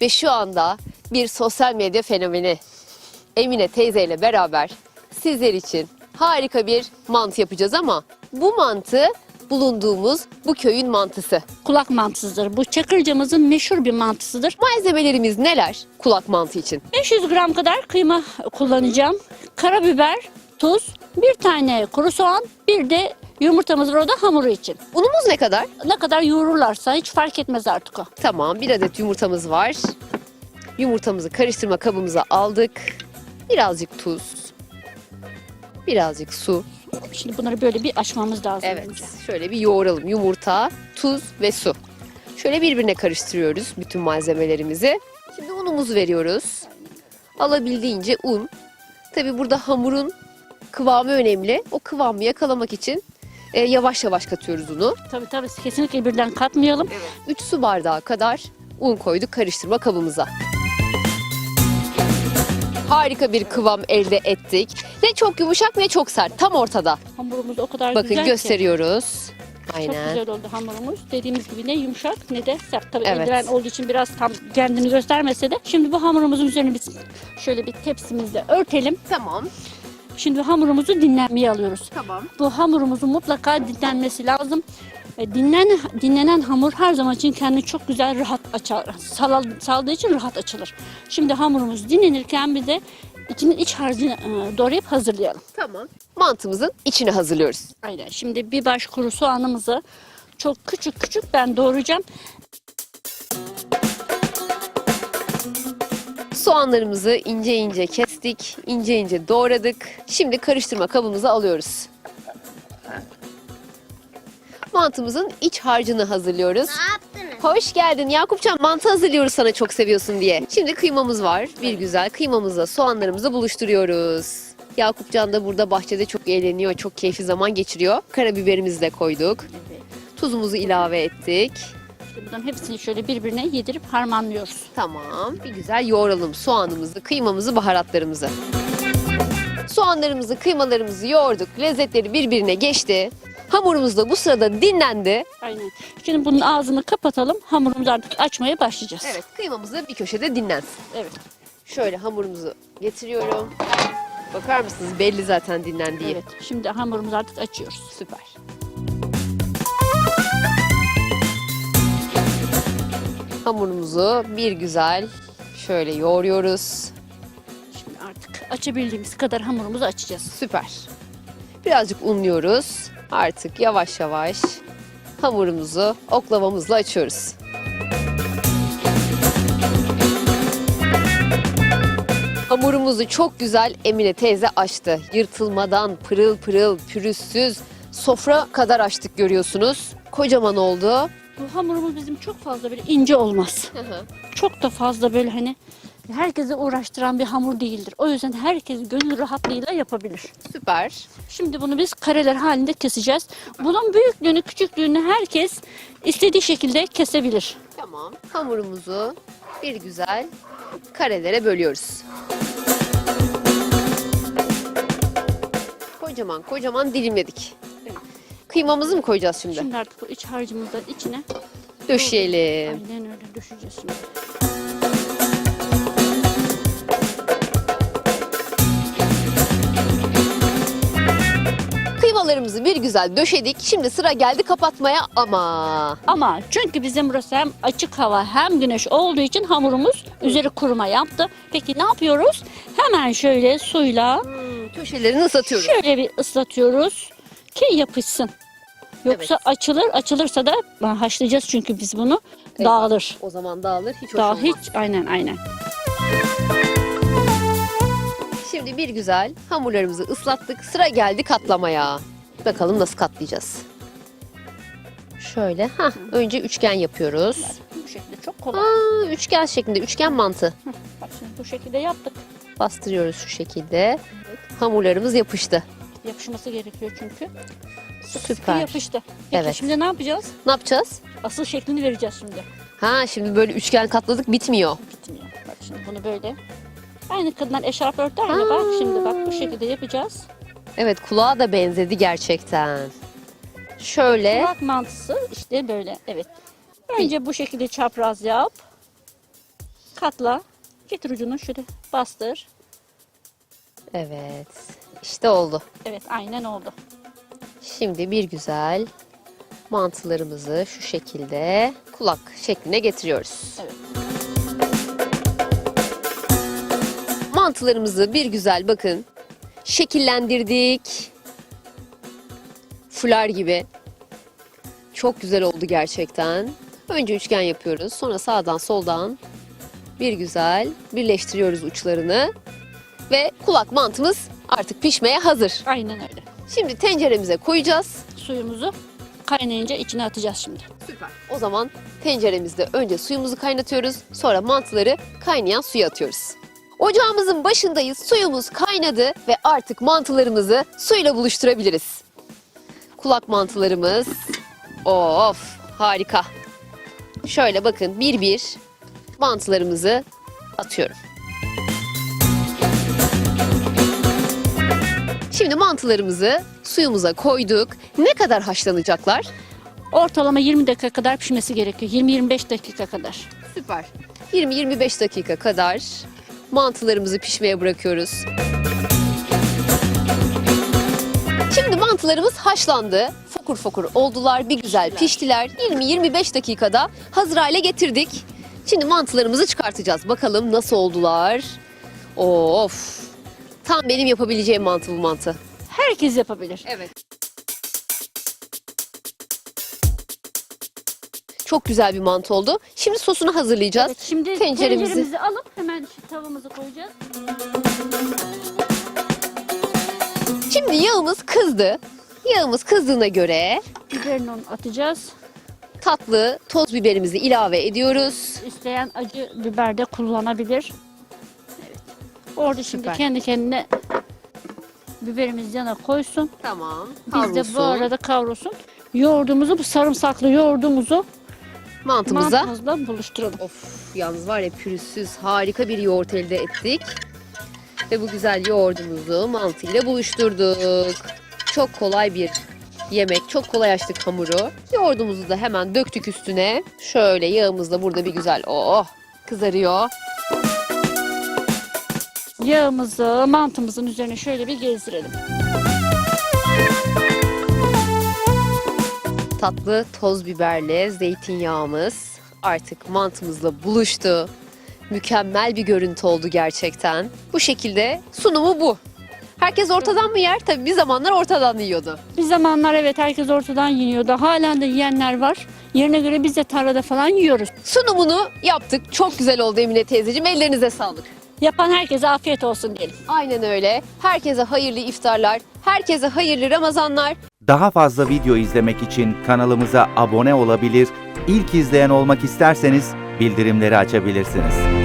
Ve şu anda bir sosyal medya fenomeni Emine teyzeyle beraber sizler için harika bir mantı yapacağız ama bu mantı bulunduğumuz bu köyün mantısı. Kulak mantısıdır. Bu Çakırca'mızın meşhur bir mantısıdır. Malzemelerimiz neler kulak mantı için? 500 gram kadar kıyma kullanacağım. Karabiber, tuz, bir tane kuru soğan, bir de yumurtamız var o da hamuru için. Unumuz ne kadar? Ne kadar yoğururlarsa hiç fark etmez artık o. Tamam bir adet yumurtamız var. Yumurtamızı karıştırma kabımıza aldık. Birazcık tuz. Birazcık su. Şimdi bunları böyle bir açmamız lazım. Evet önce. şöyle bir yoğuralım. Yumurta, tuz ve su. Şöyle birbirine karıştırıyoruz bütün malzemelerimizi. Şimdi unumuzu veriyoruz. Alabildiğince un. Tabi burada hamurun kıvamı önemli. O kıvamı yakalamak için e, yavaş yavaş katıyoruz unu. Tabii tabii kesinlikle birden katmayalım. 3 su bardağı kadar un koyduk karıştırma kabımıza. Harika bir kıvam elde ettik. Ne çok yumuşak ne çok sert. Tam ortada. Hamurumuz o kadar Bakın güzel ki. gösteriyoruz. Çok Aynen. güzel oldu hamurumuz. Dediğimiz gibi ne yumuşak ne de sert. Tabii Evet. eldiven olduğu için biraz tam kendini göstermese de. Şimdi bu hamurumuzun üzerine biz şöyle bir tepsimizle örtelim. Tamam. Şimdi hamurumuzu dinlenmeye alıyoruz. Tamam. Bu hamurumuzun mutlaka dinlenmesi lazım. E, Dinlen, dinlenen hamur her zaman için kendini çok güzel rahat açar. Salal, saldığı için rahat açılır. Şimdi hamurumuz dinlenirken bir de içinin iç harcını e, doğrayıp hazırlayalım. Tamam. Mantımızın içini hazırlıyoruz. Aynen. Şimdi bir baş kuru soğanımızı çok küçük küçük ben doğrayacağım. Soğanlarımızı ince ince kestik, ince ince doğradık. Şimdi karıştırma kabımıza alıyoruz. Mantımızın iç harcını hazırlıyoruz. Hoş geldin Yakupcan. Mantı hazırlıyoruz sana çok seviyorsun diye. Şimdi kıymamız var. Bir güzel kıymamızla soğanlarımızı buluşturuyoruz. Yakupcan da burada bahçede çok eğleniyor, çok keyifli zaman geçiriyor. Karabiberimizi de koyduk. Tuzumuzu ilave ettik. İşte bunların hepsini şöyle birbirine yedirip harmanlıyoruz. Tamam. Bir güzel yoğuralım soğanımızı, kıymamızı, baharatlarımızı. Soğanlarımızı, kıymalarımızı yoğurduk. Lezzetleri birbirine geçti. Hamurumuz da bu sırada dinlendi. Aynen. Şimdi bunun ağzını kapatalım. Hamurumuzu artık açmaya başlayacağız. Evet, kıymamız da bir köşede dinlensin. Evet. Şöyle hamurumuzu getiriyorum. Bakar mısınız? Belli zaten dinlendiği. Evet. Şimdi hamurumuzu artık açıyoruz. Süper. Hamurumuzu bir güzel şöyle yoğuruyoruz. Şimdi artık açabildiğimiz kadar hamurumuzu açacağız. Süper. Birazcık unluyoruz. Artık yavaş yavaş hamurumuzu oklavamızla açıyoruz. Hamurumuzu çok güzel Emine teyze açtı. Yırtılmadan pırıl pırıl, pürüzsüz sofra kadar açtık görüyorsunuz. Kocaman oldu. Bu hamurumuz bizim çok fazla böyle ince olmaz. Çok da fazla böyle hani herkese uğraştıran bir hamur değildir. O yüzden herkes gönül rahatlığıyla yapabilir. Süper. Şimdi bunu biz kareler halinde keseceğiz. Bunun büyüklüğünü, küçüklüğünü herkes istediği şekilde kesebilir. Tamam. Hamurumuzu bir güzel karelere bölüyoruz. Kocaman kocaman dilimledik. Kıymamızı mı koyacağız şimdi? Şimdi artık bu iç harcımızın içine Döşeyelim. aynen öyle düşeceğiz şimdi. Kıymalarımızı bir güzel döşedik. Şimdi sıra geldi kapatmaya ama Ama çünkü bizim burası hem açık hava hem güneş olduğu için hamurumuz üzeri kuruma yaptı. Peki ne yapıyoruz? Hemen şöyle suyla köşelerini ıslatıyoruz. şöyle bir ıslatıyoruz ki yapışsın. Yoksa Evet. açılır, açılırsa da ha, haşlayacağız çünkü biz bunu Eyvah. dağılır. O zaman dağılır. Hiç hoş Daha olmaz. hiç aynen aynen. Şimdi bir güzel hamurlarımızı ıslattık. Sıra geldi katlamaya. Bakalım nasıl katlayacağız. Şöyle. Hah, önce üçgen yapıyoruz. Bu şekilde çok kolay. Aa, üçgen şeklinde üçgen mantı. Bak şimdi bu şekilde yaptık. Bastırıyoruz şu şekilde. Hamurlarımız yapıştı. Yapışması gerekiyor çünkü. Sıkı Süper. yapıştı. Peki Evet. şimdi ne yapacağız? Ne yapacağız? Asıl şeklini vereceğiz şimdi. Ha şimdi böyle üçgen katladık bitmiyor. Bitmiyor. Bak şimdi bunu böyle. Aynı kadınlar eşarp örter ya bak şimdi bak bu şekilde yapacağız. Evet kulağa da benzedi gerçekten. Şöyle Kulak mantısı işte böyle evet. Önce bu şekilde çapraz yap. Katla. Getir ucunu şöyle bastır. Evet. İşte oldu. Evet aynen oldu. Şimdi bir güzel mantılarımızı şu şekilde kulak şekline getiriyoruz. Evet. Mantılarımızı bir güzel bakın şekillendirdik. Fular gibi. Çok güzel oldu gerçekten. Önce üçgen yapıyoruz. Sonra sağdan soldan bir güzel birleştiriyoruz uçlarını. Ve kulak mantımız artık pişmeye hazır. Aynen öyle. Şimdi tenceremize koyacağız. Suyumuzu kaynayınca içine atacağız şimdi. Süper. O zaman tenceremizde önce suyumuzu kaynatıyoruz. Sonra mantıları kaynayan suya atıyoruz. Ocağımızın başındayız. Suyumuz kaynadı ve artık mantılarımızı suyla buluşturabiliriz. Kulak mantılarımız. Of harika. Şöyle bakın bir bir mantılarımızı atıyorum. Şimdi mantılarımızı suyumuza koyduk. Ne kadar haşlanacaklar? Ortalama 20 dakika kadar pişmesi gerekiyor. 20-25 dakika kadar. Süper. 20-25 dakika kadar mantılarımızı pişmeye bırakıyoruz. Şimdi mantılarımız haşlandı. Fokur fokur oldular. Bir güzel piştiler. 20-25 dakikada hazır hale getirdik. Şimdi mantılarımızı çıkartacağız. Bakalım nasıl oldular. Of. Tam benim yapabileceğim mantı bu mantı. Herkes yapabilir. Evet. Çok güzel bir mantı oldu. Şimdi sosunu hazırlayacağız. Evet, şimdi tenceremizi tenceremizi alıp hemen şu tavamızı koyacağız. Şimdi yağımız kızdı. Yağımız kızdığına göre Biberini onu atacağız. tatlı toz biberimizi ilave ediyoruz. İsteyen acı biber de kullanabilir. Orada şimdi Süper. kendi kendine biberimiz yana koysun. Tamam. Biz de bu arada kavrulsun. Yoğurdumuzu, bu sarımsaklı yoğurdumuzu mantımıza. mantımızla buluşturalım. Of yalnız var ya pürüzsüz harika bir yoğurt elde ettik. Ve bu güzel yoğurdumuzu mantıyla buluşturduk. Çok kolay bir yemek. Çok kolay açtık hamuru. Yoğurdumuzu da hemen döktük üstüne. Şöyle yağımız da burada bir güzel oh kızarıyor. Yağımızı mantımızın üzerine şöyle bir gezdirelim. tatlı toz biberle zeytinyağımız artık mantımızla buluştu. Mükemmel bir görüntü oldu gerçekten. Bu şekilde sunumu bu. Herkes ortadan mı yer? Tabii bir zamanlar ortadan yiyordu. Bir zamanlar evet herkes ortadan yiyordu. Halen de yiyenler var. Yerine göre biz de tarlada falan yiyoruz. Sunumunu yaptık. Çok güzel oldu Emine teyzeciğim. Ellerinize sağlık. Yapan herkese afiyet olsun diyelim. Aynen öyle. Herkese hayırlı iftarlar. Herkese hayırlı Ramazanlar. Daha fazla video izlemek için kanalımıza abone olabilir, ilk izleyen olmak isterseniz bildirimleri açabilirsiniz.